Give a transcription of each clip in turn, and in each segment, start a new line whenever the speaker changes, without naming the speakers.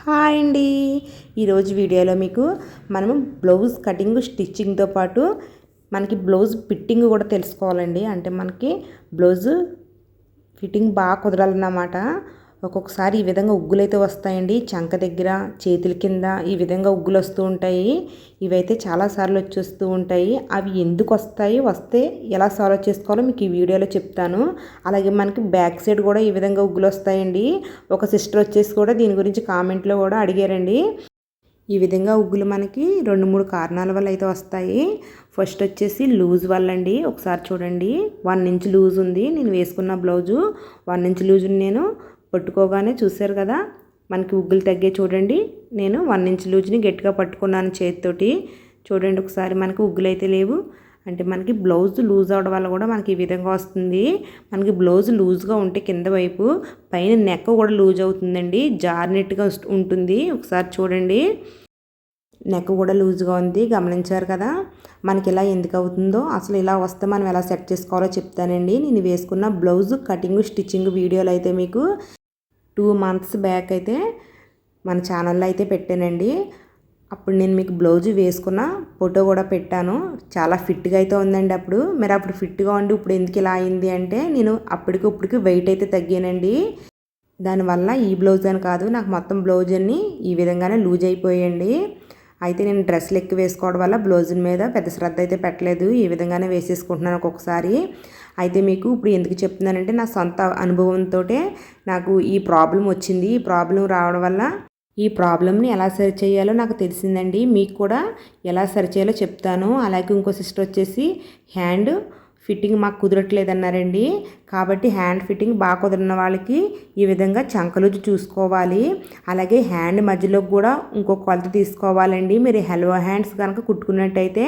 Hi అండి. ఈరోజు వీడియోలో మీకు మనము బ్లౌజ్ కటింగ్ స్టిచ్చింగ్తో పాటు మనకి బ్లౌజ్ ఫిట్టింగ్ కూడా తెలుసుకోవాలండి. అంటే మనకి బ్లౌజ్ ఫిట్టింగ్ బాగా కుదరాలన్నమాట. ఒక్కొక్కసారి ఈ విధంగా ఉగ్గులు అయితే వస్తాయండి. చంక దగ్గర చేతుల కింద ఈ విధంగా ఉగ్గులు వస్తూ ఉంటాయి. ఇవైతే చాలాసార్లు వచ్చేస్తూ ఉంటాయి. అవి ఎందుకు వస్తాయి? వస్తే ఎలా సాల్వ్ చేసుకోవాలో మీకు ఈ వీడియోలో చెప్తాను. అలాగే మనకి బ్యాక్ సైడ్ కూడా ఈ విధంగా ఉగ్గులు వస్తాయండి. ఒక సిస్టర్ వచ్చేసి కూడా దీని గురించి కామెంట్లో కూడా అడిగారండి. ఈ విధంగా ఉగ్గులు మనకి రెండు మూడు కారణాల వల్ల అయితే వస్తాయి. ఫస్ట్ వచ్చేసి లూజ్ వల్ల అండి ఒకసారి చూడండి. వన్ ఇంచ్ లూజ్ ఉంది. నేను వేసుకున్న బ్లౌజు వన్ ఇంచ్ లూజ్ నేను. పట్టుకోగానే చూసారు కదా మనకి ఉగ్గులు తగ్గే చూడండి. నేను వన్ ఇంచ్ లూజ్ని గట్టిగా పట్టుకున్నాను చేతితోటి. చూడండి ఒకసారి మనకి ఉగ్గులు అయితే లేవు. అంటే మనకి బ్లౌజ్ లూజ్ అవడం వల్ల కూడా మనకి ఈ విధంగా వస్తుంది. మనకి బ్లౌజ్ లూజ్గా ఉంటే కింద వైపు పైన నెక్ కూడా లూజ్ అవుతుందండి. జార్నెట్గా ఉంటుంది. ఒకసారి చూడండి. నెక్ కూడా లూజ్గా ఉంది. గమనించారు కదా మనకి ఇలా ఎందుకు అవుతుందో? అసలు ఇలా వస్తే మనం ఎలా సెట్ చేసుకోవాలో చెప్తానండి. నేను వేసుకున్న బ్లౌజ్ కటింగ్ స్టిచ్చింగ్ వీడియోలు అయితే మీకు టూ మంత్స్ బ్యాక్ అయితే మన ఛానల్లో అయితే పెట్టానండి. అప్పుడు నేను మీకు బ్లౌజ్ వేసుకున్న ఫోటో కూడా పెట్టాను. చాలా ఫిట్గా అయితే ఉందండి అప్పుడు. మరి అప్పుడు ఫిట్గా ఉండి ఇప్పుడు ఎందుకు ఇలా అయింది అంటే నేను అప్పటికి ఇప్పటికి వెయిట్ అయితే తగ్గానండి. దానివల్ల ఈ బ్లౌజ్ అని కాదు నాకు మొత్తం బ్లౌజ్ అన్ని ఈ విధంగానే లూజ్ అయిపోయాయండి. అయితే నేను డ్రెస్లు ఎక్కువ వేసుకోవడం వల్ల బ్లౌజ్ మీద పెద్ద శ్రద్ధ అయితే పెట్టలేదు. ఈ విధంగానే వేసేసుకుంటున్నాను ఒక్కొక్కసారి. అయితే మీకు ఇప్పుడు ఎందుకు చెప్తున్నానంటే నా సొంత అనుభవంతో నాకు ఈ ప్రాబ్లం వచ్చింది. ఈ ప్రాబ్లం రావడం వల్ల ఈ ప్రాబ్లమ్ని ఎలా సరి చేయాలో నాకు తెలిసిందండి. మీకు కూడా ఎలా సరి చేయాలో చెప్తాను. అలాగే ఇంకో సిస్టర్ వచ్చేసి హ్యాండ్ ఫిట్టింగ్ మాకు కుదరట్లేదన్నారండి కాబట్టి హ్యాండ్ ఫిట్టింగ్ బాగా కుదిరిన వాళ్ళకి ఈ విధంగా చంకలుజు చూసుకోవాలి. అలాగే హ్యాండ్ మధ్యలోకి కూడా ఇంకో కొలత తీసుకోవాలండి. మీరు హెల్వో హ్యాండ్స్ కనుక కుట్టుకున్నట్టయితే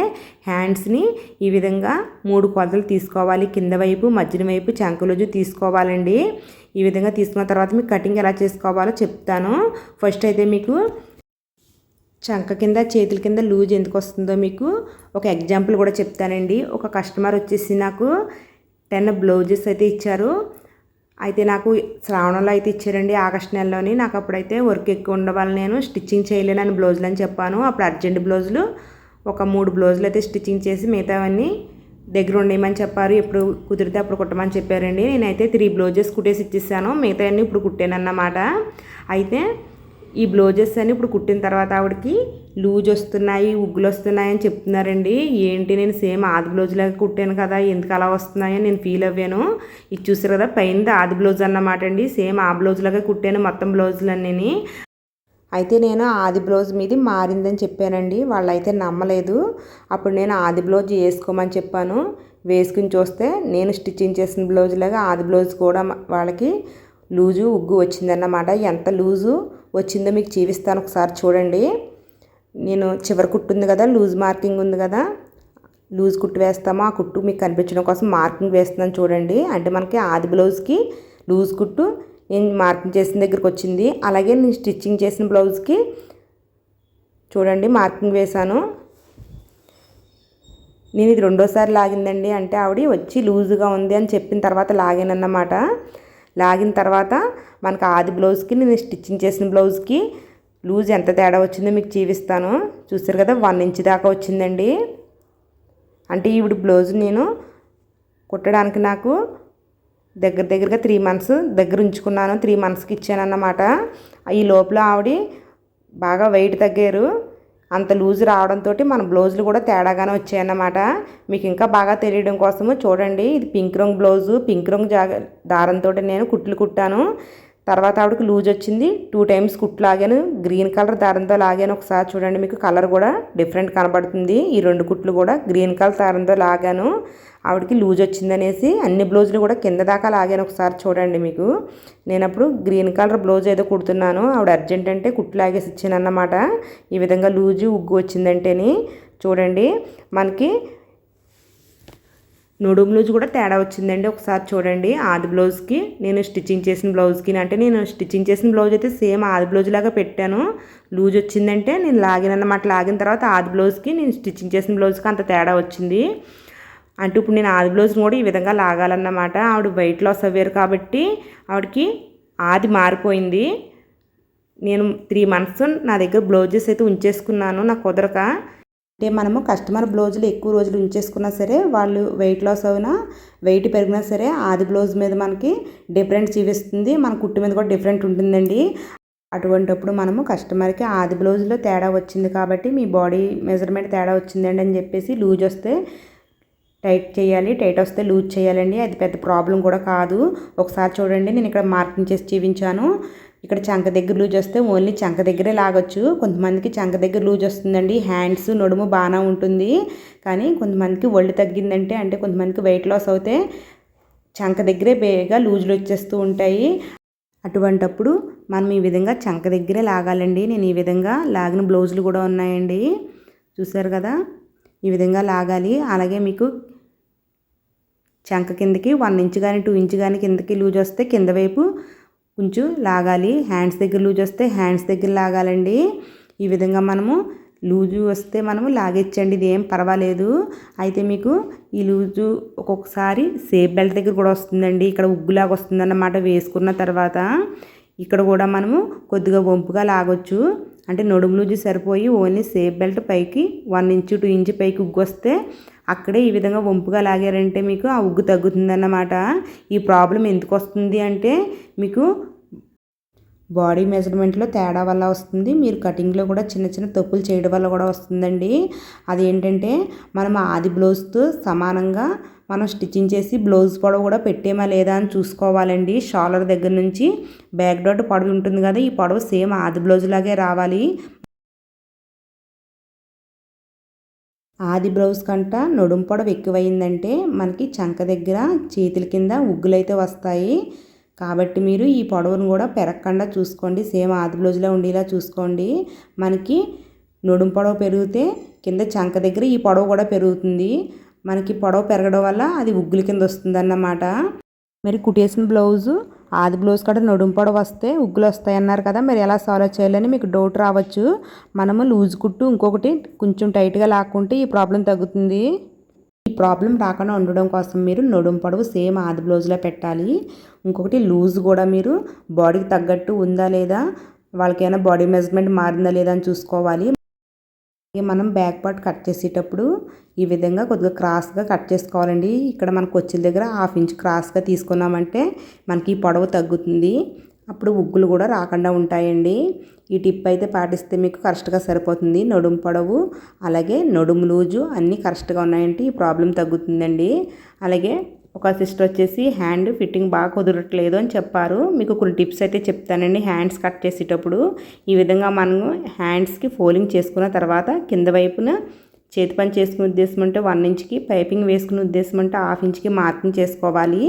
హ్యాండ్స్ని ఈ విధంగా మూడు కొలతలు తీసుకోవాలి. కింద వైపు మధ్యన వైపు చంకలుజు తీసుకోవాలండి. ఈ విధంగా తీసుకున్న తర్వాత మీకు కటింగ్ ఎలా చేసుకోవాలో చెప్తాను. ఫస్ట్ అయితే మీకు చంక కింద చేతుల కింద లూజ్ ఎందుకు వస్తుందో మీకు ఒక ఎగ్జాంపుల్ కూడా చెప్తానండి. ఒక కస్టమర్ వచ్చేసి నాకు టెన్ బ్లౌజెస్ అయితే ఇచ్చారు. అయితే నాకు శ్రావణంలో అయితే ఇచ్చారండి ఆగస్ట్ నెలలోని. నాకు అప్పుడైతే వర్క్ ఎక్కువ ఉండవల్ల నేను స్టిచ్చింగ్ చేయలేనని బ్లౌజులు అని చెప్పాను. అప్పుడు అర్జెంట్ బ్లౌజులు ఒక మూడు బ్లౌజులు అయితే స్టిచ్చింగ్ చేసి మిగతావన్నీ దగ్గర ఉండేయమని చెప్పారు. ఎప్పుడు కుదిరితే అప్పుడు కుట్టమని చెప్పారండి. నేనైతే త్రీ బ్లౌజెస్ కుట్టేసి ఇచ్చేసాను. మిగతావన్నీ ఇప్పుడు కుట్టానన్నమాట. అయితే ఈ బ్లౌజెస్ అని ఇప్పుడు కుట్టిన తర్వాత ఆవిడకి లూజ్ వస్తున్నాయి ఉగ్గులు వస్తున్నాయి అని చెప్తున్నారండి. ఏంటి నేను సేమ్ ఆది బ్లౌజ్ లాగా కుట్టాను కదా ఎందుకు అలా వస్తున్నాయని నేను ఫీల్ అవ్వాను. ఇది చూసారు కదా పైన ఆది బ్లౌజ్ అన్నమాట అండి. సేమ్ ఆ బ్లౌజ్ లాగా కుట్టాను మొత్తం బ్లౌజులన్నీ అయితే నేను ఆది బ్లౌజ్ మీది మారిందని చెప్పానండి. వాళ్ళైతే నమ్మలేదు. అప్పుడు నేను ఆది బ్లౌజ్ వేసుకోమని చెప్పాను. వేసుకుని చూస్తే నేను స్టిచ్చింగ్ చేసిన బ్లౌజ్ లాగా ఆది బ్లౌజ్ కూడా వాళ్ళకి లూజు ఉగ్గు వచ్చిందన్నమాట. ఎంత లూజు? వచ్చిందో మీకు చూపిస్తాను ఒకసారి చూడండి. నేను చివరి కుట్టు ఉంది కదా లూజ్ మార్కింగ్ ఉంది కదా లూజ్ కుట్టు వేస్తామో. ఆ కుట్టు మీకు కనిపించడం కోసం మార్కింగ్ వేస్తున్నాను చూడండి. అంటే మనకి ఆది బ్లౌజ్కి లూజ్ కుట్టు నేను మార్కింగ్ చేసిన దగ్గరికి వచ్చింది. అలాగే నేను స్టిచ్చింగ్ చేసిన బ్లౌజ్కి చూడండి మార్కింగ్ వేశాను. నేను ఇది రెండోసారి లాగిందండి. అంటే ఆవిడ వచ్చి లూజుగా ఉంది అని చెప్పిన తర్వాత లాగానన్నమాట. లాగిన తర్వాత మనకు ఆది బ్లౌజ్కి నేను స్టిచ్చింగ్ చేసిన బ్లౌజ్కి లూజ్ ఎంత తేడా వచ్చిందో మీకు చూపిస్తాను. చూసారు కదా వన్ ఇంచ్ దాకా వచ్చిందండి. అంటే ఇప్పుడు బ్లౌజ్ నేను కుట్టడానికి నాకు దగ్గర దగ్గరగా త్రీ మంత్స్ దగ్గర ఉంచుకున్నాను త్రీ మంత్స్కి ఇచ్చానన్నమాట. ఈ లోపల ఆవిడ బాగా వెయిట్ తగ్గారు. అంత లూజ్ రావడంతో మన బ్లౌజులు కూడా తేడాగానే వచ్చాయన్నమాట. మీకు ఇంకా బాగా తెలియడం కోసము చూడండి. ఇది పింక్ రంగు బ్లౌజు పింక్ రంగు జాగ దారంతో నేను కుట్లు కుట్టాను. తర్వాత ఆవిడకి లూజ్ వచ్చింది. టూ టైమ్స్ కుట్లు లాగాను గ్రీన్ కలర్ దారంతో లాగాను. ఒకసారి చూడండి మీకు కలర్ కూడా డిఫరెంట్ కనబడుతుంది. ఈ రెండు కుట్లు కూడా గ్రీన్ కలర్ దారంతో లాగాను. ఆవిడకి లూజ్ వచ్చిందనేసి అన్ని బ్లౌజులు కూడా కింద దాకా లాగాను ఒకసారి చూడండి మీకు. నేను అప్పుడు గ్రీన్ కలర్ బ్లౌజ్ ఏదో కుడుతున్నాను. ఆవిడ అర్జెంట్ అంటే కుట్లు లాగేసి ఇచ్చాను అన్నమాట ఈ విధంగా లూజు ఉగ్గు వచ్చిందంటేని చూడండి. మనకి నడుము లూజ్ కూడా తేడా వచ్చిందండి ఒకసారి చూడండి. ఆది బ్లౌజ్కి నేను స్టిచ్చింగ్ చేసిన బ్లౌజ్కి అంటే నేను స్టిచ్చింగ్ చేసిన బ్లౌజ్ అయితే సేమ్ ఆది బ్లౌజ్ లాగా పెట్టాను. లూజ్ వచ్చిందంటే నేను లాగినన్నమాట. లాగిన తర్వాత ఆది బ్లౌజ్కి నేను స్టిచ్చింగ్ చేసిన బ్లౌజ్కి అంత తేడా వచ్చింది. అంటే ఇప్పుడు నేను ఆది బ్లౌజ్ని కూడా ఈ విధంగా లాగాలన్నమాట. ఆవిడ వెయిట్ లాస్ అవ్వారు కాబట్టి ఆవిడకి ఆది మారిపోయింది. నేను త్రీ మంత్స్ నా దగ్గర బ్లౌజెస్ అయితే ఉంచేసుకున్నాను నాకు కుదరక. అంటే మనము కస్టమర్ బ్లౌజులు ఎక్కువ రోజులు ఉంచేసుకున్నా సరే వాళ్ళు వెయిట్ లాస్ అయినా వెయిట్ పెరిగినా సరే ఆది బ్లౌజ్ మీద మనకి డిఫరెంట్ చూపిస్తుంది. మన కుట్టు మీద కూడా డిఫరెంట్ ఉంటుందండి. అటువంటప్పుడు మనము కస్టమర్కి ఆది బ్లౌజ్లో తేడా వచ్చింది కాబట్టి మీ బాడీ మెజర్మెంట్ తేడా వచ్చిందండి అని చెప్పేసి లూజ్ వస్తే టైట్ చేయాలి టైట్ వస్తే లూజ్ చేయాలండి. అది పెద్ద ప్రాబ్లం కూడా కాదు. ఒకసారి చూడండి నేను ఇక్కడ మార్కింగ్ చేసి చూపించాను. ఇక్కడ చంక దగ్గర లూజ్ వస్తే ఓన్లీ చంక దగ్గరే లాగొచ్చు. కొంతమందికి చంక దగ్గర లూజ్ వస్తుందండి. హ్యాండ్స్ నడుము బాగానే ఉంటుంది. కానీ కొంతమందికి ఒళ్ళు తగ్గిందంటే అంటే కొంతమందికి వెయిట్ లాస్ అవుతే చంక దగ్గరే బేగా లూజులు వచ్చేస్తూ ఉంటాయి. అటువంటప్పుడు మనం ఈ విధంగా చంక దగ్గరే లాగాలండి. నేను ఈ విధంగా లాగిన బ్లౌజులు కూడా ఉన్నాయండి. చూసారు కదా? ఈ విధంగా లాగాలి. అలాగే మీకు చంక కిందకి వన్ ఇంచ్ కానీ టూ ఇంచ్ కానీ కిందకి లూజ్ వస్తే కింద వైపు కొంచెం లాగాలి. హ్యాండ్స్ దగ్గర లూజ్ వస్తే హ్యాండ్స్ దగ్గర లాగాలండి. ఈ విధంగా మనము లూజు వస్తే మనము లాగేచ్చండి. ఇది ఏం పర్వాలేదు. అయితే మీకు ఈ లూజు ఒక్కొక్కసారి సేఫ్ బెల్ట్ దగ్గర కూడా వస్తుందండి. ఇక్కడ ఉగ్గులాగా వస్తుందన్నమాట వేసుకున్న తర్వాత. ఇక్కడ కూడా మనము కొద్దిగా వంపుగా లాగొచ్చు. అంటే నడుము లూజు సరిపోయి ఓన్లీ సేఫ్ బెల్ట్ పైకి వన్ ఇంచు టూ ఇంచు పైకి ఉగ్గు వస్తే అక్కడే ఈ విధంగా వంపుగా లాగారంటే మీకు ఆ ఉగ్గు తగ్గుతుందన్నమాట. ఈ ప్రాబ్లం ఎందుకు వస్తుంది అంటే మీకు బాడీ మెజర్మెంట్లో తేడా వల్ల వస్తుంది. మీరు కటింగ్లో కూడా చిన్న చిన్న తప్పులు చేయడం వల్ల కూడా వస్తుందండి. అది ఏంటంటే మనం ఆది బ్లౌజ్తో సమానంగా మనం స్టిచ్చింగ్ చేసి బ్లౌజ్ పొడవు కూడా పెట్టేమా లేదా అని చూసుకోవాలండి. షాలర్ దగ్గర నుంచి బ్యాక్ డాట్ పొడవు ఉంటుంది కదా ఈ పొడవు సేమ్ ఆది బ్లౌజ్ లాగే రావాలి. ఆది బ్లౌజ్ కంట నడుం పొడవు ఎక్కువైందంటే మనకి చంక దగ్గర చేతుల కింద ఉగ్గులైతే వస్తాయి. కాబట్టి మీరు ఈ పొడవును కూడా పెరగకుండా చూసుకోండి. సేమ్ ఆది బ్లౌజ్లో ఉండేలా చూసుకోండి. మనకి నడుం పొడవు పెరిగితే కింద చంక దగ్గర ఈ పొడవు కూడా పెరుగుతుంది. మనకి పొడవు పెరగడం వల్ల అది ఉగ్గుల కింద వస్తుందన్నమాట. మరి కుట్టేసిన బ్లౌజు ఆది బ్లౌజ్ కూడా నడుం పొడవు వస్తే ఉగ్గులు వస్తాయి అన్నారు కదా మరి ఎలా సాల్వ్ చేయాలని మీకు డౌట్ రావచ్చు. మనము లూజ్ కుట్టు ఇంకొకటి కొంచెం టైట్గా లాక్కుంటే ఈ ప్రాబ్లం తగ్గుతుంది. ఈ ప్రాబ్లం రాకుండా ఉండడం కోసం మీరు నడుం పొడవు సేమ్ ఆది బ్లౌజ్లో పెట్టాలి. ఇంకొకటి లూజ్ కూడా మీరు బాడీకి తగ్గట్టు ఉందా లేదా వాళ్ళకైనా బాడీ మెజర్మెంట్ మారిందా లేదా అని చూసుకోవాలి. మనం బ్యాక్ పార్ట్ కట్ చేసేటప్పుడు ఈ విధంగా కొద్దిగా క్రాస్గా కట్ చేసుకోవాలండి. ఇక్కడ మనకు వచ్చిన దగ్గర హాఫ్ ఇంచ్ క్రాస్గా తీసుకున్నామంటే మనకి ఈ పొడవు తగ్గుతుంది. అప్పుడు ఉగ్గులు కూడా రాకుండా ఉంటాయండి. ఈ టిప్ అయితే పాటిస్తే మీకు కరెక్ట్గా సరిపోతుంది. నడుము పొడవు అలాగే నడుము లూజు అన్నీ కరెక్ట్గా ఉన్నాయంటే ఈ ప్రాబ్లం తగ్గుతుందండి. అలాగే ఒక సిస్టర్ వచ్చేసి హ్యాండ్ ఫిట్టింగ్ బాగా కుదరట్లేదు అని చెప్పారు. మీకు కొన్ని టిప్స్ అయితే చెప్తానండి. హ్యాండ్స్ కట్ చేసేటప్పుడు ఈ విధంగా మనము హ్యాండ్స్కి ఫోలింగ్ చేసుకున్న తర్వాత కింద వైపున చేతి పని చేసుకునే ఉద్దేశం అంటే వన్ ఇంచ్కి పైపింగ్ వేసుకునే ఉద్దేశం అంటే హాఫ్ ఇంచ్కి మార్కింగ్ చేసుకోవాలి.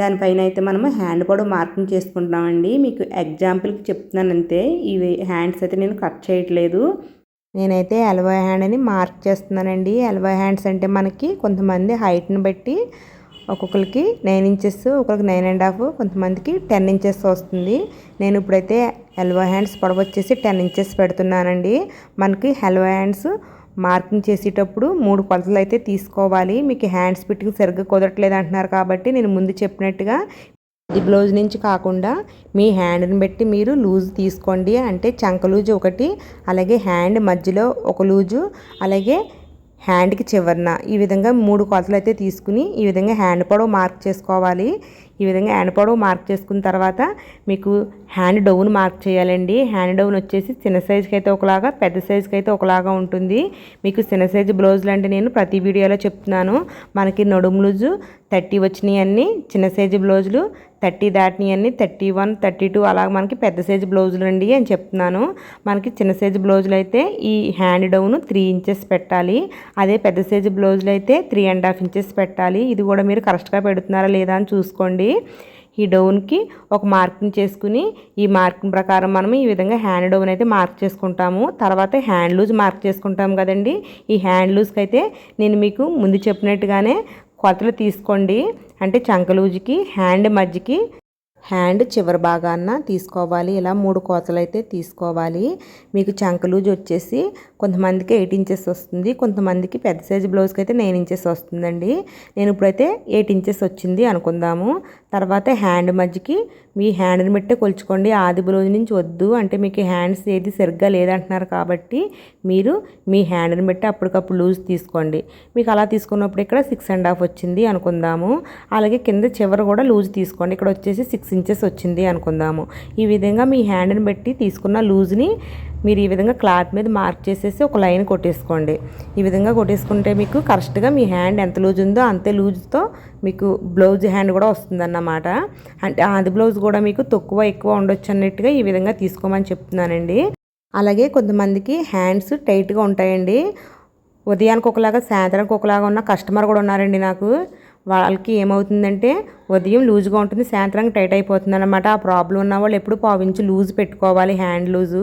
దానిపైన అయితే మనము హ్యాండ్ కూడా మార్కింగ్ చేసుకుంటామండి మీకు ఎగ్జాంపుల్కి చెప్తున్నాను అంతే. ఇవి హ్యాండ్స్ అయితే నేను కట్ చేయట్లేదు. నేనైతే ఎల్వో హ్యాండ్ అని మార్క్ చేస్తున్నానండి. ఎల్వో హ్యాండ్స్ అంటే మనకి కొంతమంది హైట్ని బట్టి ఒక్కొక్కరికి నైన్ ఇంచెస్ ఒక్కొక్కరికి నైన్ అండ్ హాఫ్ కొంతమందికి టెన్ ఇంచెస్ వస్తుంది. నేను ఇప్పుడైతే ఎల్వో హ్యాండ్స్ పొడవు వచ్చేసి టెన్ ఇంచెస్ పెడుతున్నానండి. మనకి హెల్వో హ్యాండ్స్ మార్కింగ్ చేసేటప్పుడు మూడు కొలతలు అయితే తీసుకోవాలి. మీకు హ్యాండ్స్ ఫిట్టింగ్ సరిగ్గా కుదరట్లేదు అంటున్నారు కాబట్టి నేను ముందు చెప్పినట్టుగా ఈ బ్లౌజ్ నుంచి కాకుండా మీ హ్యాండ్ని బట్టి మీరు లూజ్ తీసుకోండి. అంటే చంక లూజ్ ఒకటి అలాగే హ్యాండ్ మధ్యలో ఒక లూజు అలాగే హ్యాండ్కి చివరన. ఈ విధంగా మూడు కొలతలు అయితే తీసుకుని ఈ విధంగా హ్యాండ్ పొడవు మార్క్ చేసుకోవాలి. ఈ విధంగా హ్యాండ్ పొడవు మార్క్ చేసుకున్న తర్వాత మీకు హ్యాండ్ డౌన్ మార్క్ చేయాలండి. హ్యాండ్ డౌన్ వచ్చేసి చిన్న సైజుకి అయితే ఒకలాగా పెద్ద సైజుకి అయితే ఒకలాగా ఉంటుంది. మీకు చిన్న సైజు బ్లౌజులు అంటే నేను ప్రతి వీడియోలో చెప్తున్నాను. మనకి నడుము లూజు థర్టీ వచ్చినాయి అన్నీ చిన్న సైజు బ్లౌజులు థర్టీ దాటిని అని థర్టీ వన్ థర్టీ టూ అలాగ మనకి పెద్ద సైజు బ్లౌజులు అండి అని చెప్తున్నాను. మనకి చిన్న సైజు బ్లౌజులు అయితే ఈ హ్యాండ్ డౌన్ త్రీ ఇంచెస్ పెట్టాలి. అదే పెద్ద సైజు బ్లౌజులు అయితే త్రీ అండ్ హాఫ్ ఇంచెస్ పెట్టాలి. ఇది కూడా మీరు కరెక్ట్గా పెడుతున్నారా లేదా అని చూసుకోండి. ఈ డౌన్కి ఒక మార్కింగ్ చేసుకుని ఈ మార్కింగ్ ప్రకారం మనం ఈ విధంగా హ్యాండ్ డౌన్ అయితే మార్క్ చేసుకుంటాము. తర్వాత హ్యాండ్ లూజ్ మార్క్ చేసుకుంటాము కదండి. ఈ హ్యాండ్ లూజ్కి అయితే నేను మీకు ముందు చెప్పినట్టుగానే కొలతలు తీసుకోండి. అంటే చంకలూజికి హ్యాండ్ మధ్యకి హ్యాండ్ చివరి భాగాన్న తీసుకోవాలి. ఇలా మూడు కోతలు అయితే తీసుకోవాలి. మీకు చంకలూజ్ వచ్చేసి కొంతమందికి ఎయిట్ ఇంచెస్ వస్తుంది. కొంతమందికి పెద్ద సైజు బ్లౌజ్కి అయితే నైన్ ఇంచెస్ వస్తుందండి. నేను ఇప్పుడైతే ఎయిట్ ఇంచెస్ వచ్చింది అనుకుందాము. తర్వాత హ్యాండ్ మధ్యకి మీ హ్యాండ్ని బట్టే కొలుచుకోండి ఆది బ్లౌజ్ నుంచి వద్దు. అంటే మీకు హ్యాండ్స్ ఏది సరిగ్గా లేదంటున్నారు కాబట్టి మీరు మీ హ్యాండ్ని బట్టి అప్పటికప్పుడు లూజ్ తీసుకోండి. మీకు అలా తీసుకున్నప్పుడు ఇక్కడ సిక్స్ అండ్ హాఫ్ వచ్చింది అనుకుందాము. అలాగే కింద చివర కూడా లూజ్ తీసుకోండి. ఇక్కడ వచ్చేసి సిక్స్ ఇంచెస్ వచ్చింది అనుకుందాము. ఈ విధంగా మీ హ్యాండ్ని బట్టి తీసుకున్న లూజ్ని మీరు ఈ విధంగా క్లాత్ మీద మార్క్ చేసేసి ఒక లైన్ కొట్టేసుకోండి. ఈ విధంగా కొట్టేసుకుంటే మీకు కరెక్ట్గా మీ హ్యాండ్ ఎంత లూజ్ ఉందో అంతే లూజ్తో మీకు బ్లౌజ్ హ్యాండ్ కూడా వస్తుందన్నమాట. అంటే అది బ్లౌజ్ కూడా మీకు తక్కువ ఎక్కువ ఉండొచ్చు అన్నట్టుగా ఈ విధంగా తీసుకోమని చెప్తున్నానండి. అలాగే కొంతమందికి హ్యాండ్స్ టైట్గా ఉంటాయండి. ఉదయానికి ఒకలాగా సాయంత్రానికి ఒకలాగా ఉన్న కస్టమర్ కూడా ఉన్నారండి నాకు. వాళ్ళకి ఏమవుతుందంటే ఉదయం లూజ్గా ఉంటుంది సాయంత్రానికి టైట్ అయిపోతుంది అనమాట ఆ ప్రాబ్లం ఉన్న వాళ్ళు ఎప్పుడు పావించి లూజ్ పెట్టుకోవాలి హ్యాండ్ లూజు.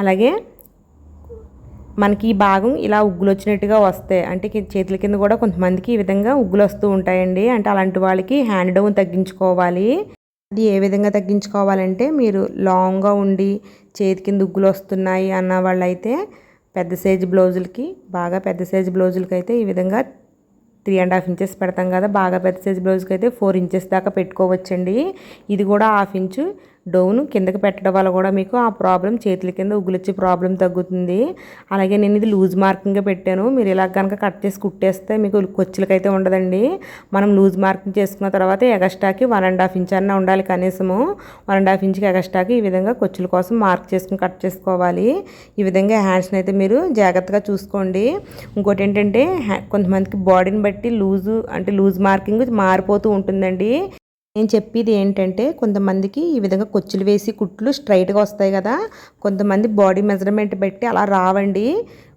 అలాగే మనకి ఈ భాగం ఇలా ఉగ్గులు వచ్చినట్టుగా వస్తాయి. అంటే చేతుల కింద కూడా కొంతమందికి ఈ విధంగా ఉగ్గులు వస్తూ ఉంటాయండి. అంటే అలాంటి వాళ్ళకి హ్యాండ్ డౌన్ తగ్గించుకోవాలి. అది ఏ విధంగా తగ్గించుకోవాలంటే మీరు లాంగ్గా ఉండి చేతి కింద ఉగ్గులు వస్తున్నాయి అన్న వాళ్ళైతే పెద్ద సైజ్ బ్లౌజులకి బాగా పెద్ద సైజు బ్లౌజులకి అయితే ఈ విధంగా త్రీ అండ్ హాఫ్ ఇంచెస్ పెడతాం కదా బాగా పెద్ద సైజ్ బ్లౌజ్కి అయితే ఫోర్ ఇంచెస్ దాకా పెట్టుకోవచ్చండి. ఇది కూడా హాఫ్ ఇంచు డౌను కిందకి పెట్టడం వల్ల కూడా మీకు ఆ ప్రాబ్లం చేతుల కింద ఉగులొచ్చే ప్రాబ్లం తగ్గుతుంది. అలాగే నేను ఇది లూజ్ మార్కింగ్గా పెట్టాను. మీరు ఇలా కనుక కట్ చేసి కుట్టేస్తే మీకు కొచ్చులకైతే ఉండదండి. మనం లూజ్ మార్కింగ్ చేసుకున్న తర్వాత ఎగస్ట్రాకి వన్ అండ్ హాఫ్ ఇంచ్ అన్న ఉండాలి కనీసము. వన్ అండ్ హాఫ్ ఇంచ్కి ఎగస్ట్రాకి ఈ విధంగా కొచ్చుల కోసం మార్క్ చేసుకుని కట్ చేసుకోవాలి. ఈ విధంగా హ్యాండ్స్ని అయితే మీరు జాగ్రత్తగా చూసుకోండి. ఇంకోటి ఏంటంటే కొంతమందికి బాడీని బట్టి లూజు అంటే లూజ్ మార్కింగ్ మారిపోతూ ఉంటుందండి. నేను చెప్పేది ఏంటంటే కొంతమందికి ఈ విధంగా కొచ్చులు వేసి కుట్లు స్ట్రైట్గా వస్తాయి కదా కొంతమంది బాడీ మెజర్మెంట్ పెట్టి అలా రావండి.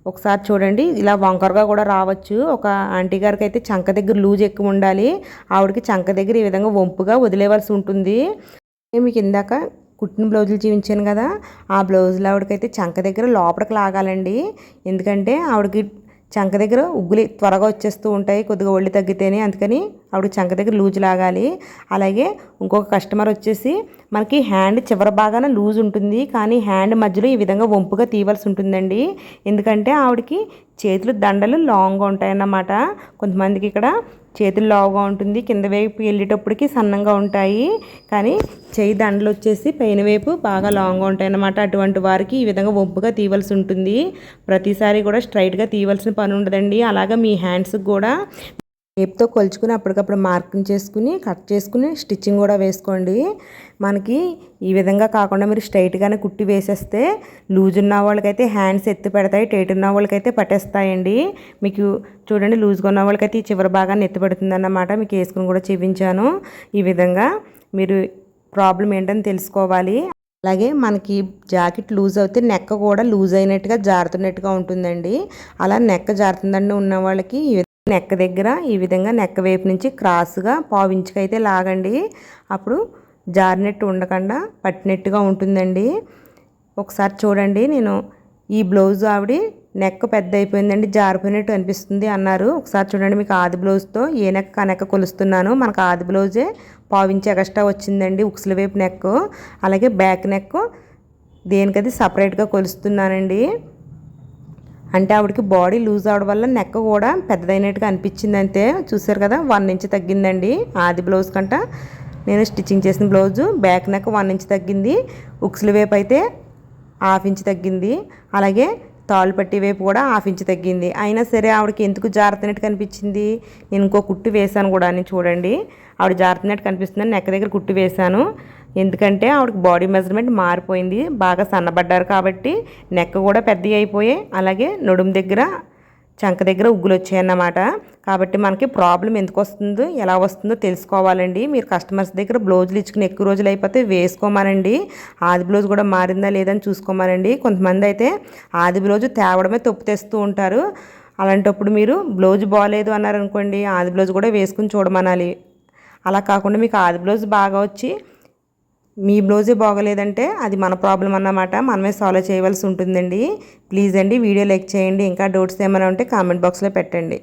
ఒకసారి చూడండి ఇలా వంకరగా కూడా రావచ్చు. ఒక ఆంటీ గారికి అయితే చంక దగ్గర లూజ్ ఎక్కువ ఉండాలి. ఆవిడకి చంక దగ్గర ఈ విధంగా వంపుగా వదిలేవలసి ఉంటుంది. మీకు ఇందాక కుట్టిన బ్లౌజులు చూపించాను కదా ఆ బ్లౌజులు ఆవిడకైతే చంక దగ్గర లోపలికి లాగాలండి. ఎందుకంటే ఆవిడకి చంక దగ్గర ఉగ్గులు త్వరగా వచ్చేస్తూ ఉంటాయి కొద్దిగా ఒళ్ళు తగ్గితేనే అందుకని ఆవిడ చంక దగ్గర లూజ్ లాగాలి. అలాగే ఇంకొక కస్టమర్ వచ్చేసి మనకి హ్యాండ్ చివరి బాగాన లూజ్ ఉంటుంది కానీ హ్యాండ్ మధ్యలో ఈ విధంగా వంపుగా తీయవలసి ఉంటుందండి. ఎందుకంటే ఆవిడకి చేతులు దండలు లాంగ్గా ఉంటాయన్నమాట. కొంతమందికి ఇక్కడ చేతులు లావుగా ఉంటుంది. కింద వైపు వెళ్ళేటప్పటికి సన్నంగా ఉంటాయి. కానీ చేయి దండలు వచ్చేసి పైన వైపు బాగా లాంగ్గా ఉంటాయి అన్నమాట. అటువంటి వారికి ఈ విధంగా ఒప్పుగా తీయవలసి ఉంటుంది. ప్రతిసారి కూడా స్ట్రైట్గా తీయవలసిన పని ఉండదండి. అలాగా మీ హ్యాండ్స్కి కూడా టేప్తో కొలుచుకుని అప్పటికప్పుడు మార్కింగ్ చేసుకుని కట్ చేసుకుని స్టిచ్చింగ్ కూడా వేసుకోండి. మనకి ఈ విధంగా కాకుండా మీరు స్ట్రైట్గానే కుట్టి వేసేస్తే లూజ్ ఉన్న వాళ్ళకైతే హ్యాండ్స్ ఎత్తి పెడతాయి టైట్ ఉన్న వాళ్ళకైతే పట్టేస్తాయండి. మీకు చూడండి లూజ్గా ఉన్న వాళ్ళకైతే ఈ చివరి భాగాన్ని ఎత్తి పెడుతుంది అన్నమాట మీకు వేసుకుని కూడా చూపించాను. ఈ విధంగా మీరు ప్రాబ్లం ఏంటని తెలుసుకోవాలి. అలాగే మనకి జాకెట్ లూజ్ అవుతే నెక్క కూడా లూజ్ అయినట్టుగా జారుతున్నట్టుగా ఉంటుందండి. అలా నెక్క జారుతుందండి ఉన్న వాళ్ళకి నెక్క దగ్గర ఈ విధంగా నెక్క వైపు నుంచి క్రాస్గా పావించుకైతే అయితే లాగండి. అప్పుడు జారినట్టు ఉండకుండా పట్టినట్టుగా ఉంటుందండి. ఒకసారి చూడండి నేను ఈ బ్లౌజ్ ఆవిడ నెక్ పెద్ద అయిపోయిందండి జారిపోయినట్టు అనిపిస్తుంది అన్నారు. ఒకసారి చూడండి మీకు ఆది బ్లౌజ్తో ఏ నెక్క ఆ నెక్క కొలుస్తున్నాను మనకు ఆది బ్లౌజే పావించి ఎక్స్ట్రా వచ్చిందండి ఉక్సుల వైపు నెక్ అలాగే బ్యాక్ నెక్ దేనికది సపరేట్గా కొలుస్తున్నానండి. అంటే ఆవిడకి బాడీ లూజ్ అవడం వల్ల నెక్క కూడా పెద్దదైనట్టుగా అనిపించింది అంతే చూసారు కదా వన్ ఇంచ్ తగ్గిందండి ఆది బ్లౌజ్ కంట. నేను స్టిచ్చింగ్ చేసిన blouse back neck one inch తగ్గింది ఉక్సుల వైపు అయితే హాఫ్ ఇంచ్ తగ్గింది. అలాగే తాళ్ళు పట్టి వైపు కూడా హాఫ్ ఇంచ్ తగ్గింది. అయినా సరే ఆవిడకి ఎందుకు జారుతున్నట్టు కనిపించింది? నేను ఇంకో కుట్టు వేశాను కూడా అని చూడండి. ఆవిడ జారుతున్నట్టు కనిపిస్తుందని నెక్క దగ్గర కుట్టు వేశాను. ఎందుకంటే ఆవిడకి బాడీ మెజర్మెంట్ మారిపోయింది. బాగా సన్నబడ్డారు కాబట్టి నెక్క కూడా పెద్దవి అయిపోయాయి. అలాగే నడుము దగ్గర చంక దగ్గర ఉగ్గులు వచ్చాయన్నమాట కాబట్టి మనకి ప్రాబ్లం ఎందుకు వస్తుందో ఎలా వస్తుందో తెలుసుకోవాలండి. మీరు కస్టమర్స్ దగ్గర బ్లౌజులు ఇచ్చుకుని ఎక్కువ రోజులు అయిపోతే వేసుకోమానండి. ఆది బ్లౌజ్ కూడా మారిందా లేదని చూసుకోమానండి. కొంతమంది అయితే ఆది బ్లౌజ్ తేవడమే తప్పు తెస్తూ ఉంటారు. అలాంటప్పుడు మీరు బ్లౌజ్ బాగాలేదు అన్నారనుకోండి ఆది బ్లౌజ్ కూడా వేసుకుని చూడమనాలి. అలా కాకుండా మీకు ఆది బ్లౌజ్ బాగా వచ్చి మీ బ్లౌజే బాగోలేదంటే అది మన ప్రాబ్లం అన్నమాట. మనమే సాల్వ్ చేయవలసి ఉంటుందండి. ప్లీజ్ అండి వీడియో లైక్ చేయండి. ఇంకా డౌట్స్ ఏమైనా ఉంటే కామెంట్ బాక్స్లో పెట్టండి.